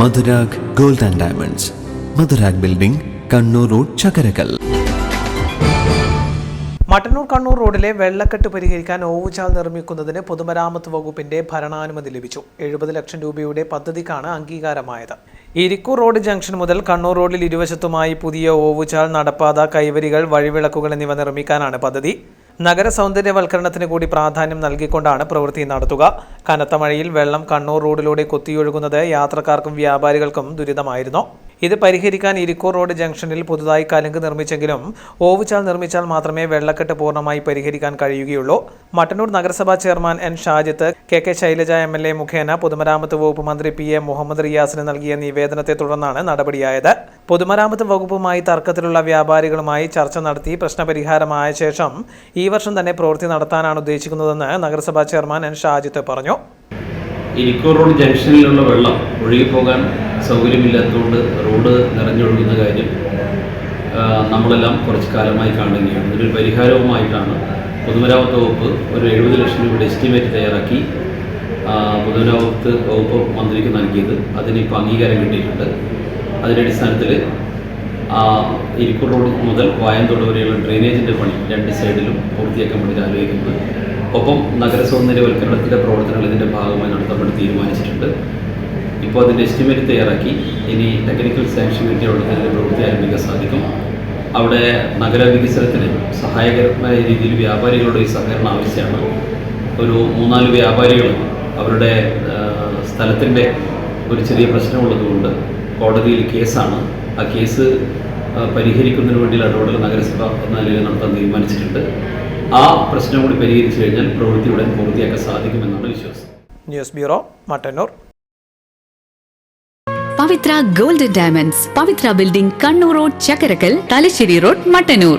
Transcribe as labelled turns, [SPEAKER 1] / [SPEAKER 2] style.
[SPEAKER 1] Madhurag gold and diamonds. Madhurag building Kannur road Chakkarakkal.
[SPEAKER 2] Mattannur Kannur റോഡിലെ വെള്ളക്കെട്ട് പരിഹരിക്കാൻ ഓവുചാൽ നിർമ്മിക്കുന്നതിന് പൊതുമരാമത്ത് വകുപ്പിന്റെ ഭരണാനുമതി ലഭിച്ചു. എഴുപത് ലക്ഷം രൂപയുടെ പദ്ധതിക്കാണ് അംഗീകാരമായത്. ഇരിക്കൂർ റോഡ് ജംഗ്ഷൻ മുതൽ കണ്ണൂർ റോഡിൽ ഇരുവശത്തുമായി പുതിയ ഓവുചാൽ നടപ്പാത കൈവരികൾ വഴിവിളക്കുകൾ എന്നിവ നിർമ്മിക്കാനാണ് പദ്ധതി. നഗര സൗന്ദര്യവൽക്കരണത്തിന് കൂടി പ്രാധാന്യം നൽകിക്കൊണ്ടാണ് പ്രവൃത്തി നടത്തുക. കനത്ത മഴയിൽ വെള്ളം കണ്ണൂർ റോഡിലൂടെ കുത്തിയൊഴുകുന്നത് യാത്രക്കാർക്കും വ്യാപാരികൾക്കും ദുരിതമായിരുന്നു. ഇത് പരിഹരിക്കാൻ ഇരിക്കൂർ റോഡ് ജംഗ്ഷനിൽ പുതുതായി കലുങ്ക് നിർമ്മിച്ചെങ്കിലും ഓവുചാൽ നിർമ്മിച്ചാൽ മാത്രമേ വെള്ളക്കെട്ട് പൂർണമായി പരിഹരിക്കാൻ കഴിയുകയുള്ളൂ. മട്ടന്നൂർ നഗരസഭാ chairman N Shajith K K Shailaja M L A മുഖേന പൊതുമരാമത്ത് വകുപ്പ് മന്ത്രി പി എ മുഹമ്മദ് റിയാസിന് നൽകിയ നിവേദനത്തെ തുടർന്നാണ് നടപടിയായത്. പൊതുമരാമത്ത് വകുപ്പുമായി തർക്കത്തിലുള്ള വ്യാപാരികളുമായി ചർച്ച നടത്തി പ്രശ്നപരിഹാരമായ ശേഷം ഈ വർഷം തന്നെ പ്രവൃത്തി നടത്താനാണ് ഉദ്ദേശിക്കുന്നതെന്ന് നഗരസഭാ ചെയർമാൻ എൻ ഷാജിത്ത് പറഞ്ഞു.
[SPEAKER 3] ഇരിക്കൂർ റോഡ് ജംഗ്ഷനിലുള്ള വെള്ളം ഒഴുകിപ്പോകാൻ സൗകര്യമില്ലാത്തതുകൊണ്ട് റോഡ് നിറഞ്ഞൊഴുകുന്ന കാര്യം നമ്മളെല്ലാം കുറച്ച് കാലമായി കാണുകയാണ്. ഇതിനൊരു പരിഹാരവുമായിട്ടാണ് പൊതുമരാമത്ത് വകുപ്പ് ഒരു എഴുപത് ലക്ഷം രൂപയുടെ എസ്റ്റിമേറ്റ് തയ്യാറാക്കി പൊതുമരാമത്ത് വകുപ്പ് മന്ത്രിക്ക് നൽകിയത്. അതിനിപ്പോൾ അംഗീകാരം കിട്ടിയിട്ടുണ്ട്. അതിന്റെ അടിസ്ഥാനത്തിൽ ആ, ഇരിക്കൂർ റോഡ് മുതൽ വായന്തോട് വരെയുള്ള ഡ്രെയിനേജിന്റെ പണി രണ്ട് സൈഡിലും പൂർത്തിയാക്കാൻ വേണ്ടി ആലോചിക്കുന്നത് ഒപ്പം നഗര സൗന്ദര്യവൽക്കരണത്തിന്റെ പ്രവർത്തനങ്ങൾ ഇതിന്റെ ഭാഗമായി നടത്തപ്പെട്ട് തീരുമാനിച്ചിട്ടുണ്ട്. ഇപ്പോൾ അതിന്റെ എസ്റ്റിമേറ്റ് തയ്യാറാക്കി ഇനി ടെക്നിക്കൽ സാങ്ഷൻ കിട്ടിയോടെ അതിന്റെ പ്രവൃത്തി ആരംഭിക്കാൻ സാധിക്കും. അവിടെ നഗര വികസനത്തിന് സഹായകരമായ രീതിയിൽ വ്യാപാരികളുടെ ഈ സഹകരണം ആവശ്യമാണ്. ഒരു മൂന്നാൽ വ്യാപാരികൾ അവരുടെ സ്ഥലത്തിന്റെ ഒരു ചെറിയ പ്രശ്നമുള്ളതുകൊണ്ട് കോടതിയിൽ കേസാണ്. ആ കേസ് പരിഹരിക്കുന്നതിന് വേണ്ടി ഇടപെടൽ നഗരസഭ എന്ന നിലയിൽ നടത്താൻ തീരുമാനിച്ചിട്ടുണ്ട്. ആ പ്രശ്നം കൂടി പരിഹരിച്ചു കഴിഞ്ഞാൽ പ്രവൃത്തി ഉടൻ പൂർത്തിയാക്കാൻ സാധിക്കുമെന്നാണ് വിശ്വാസം
[SPEAKER 2] news bureau Mattannur.
[SPEAKER 4] Pavithra gold diamonds Pavithra building Kannur road Chakkarakkal Thalassery road Mattannur.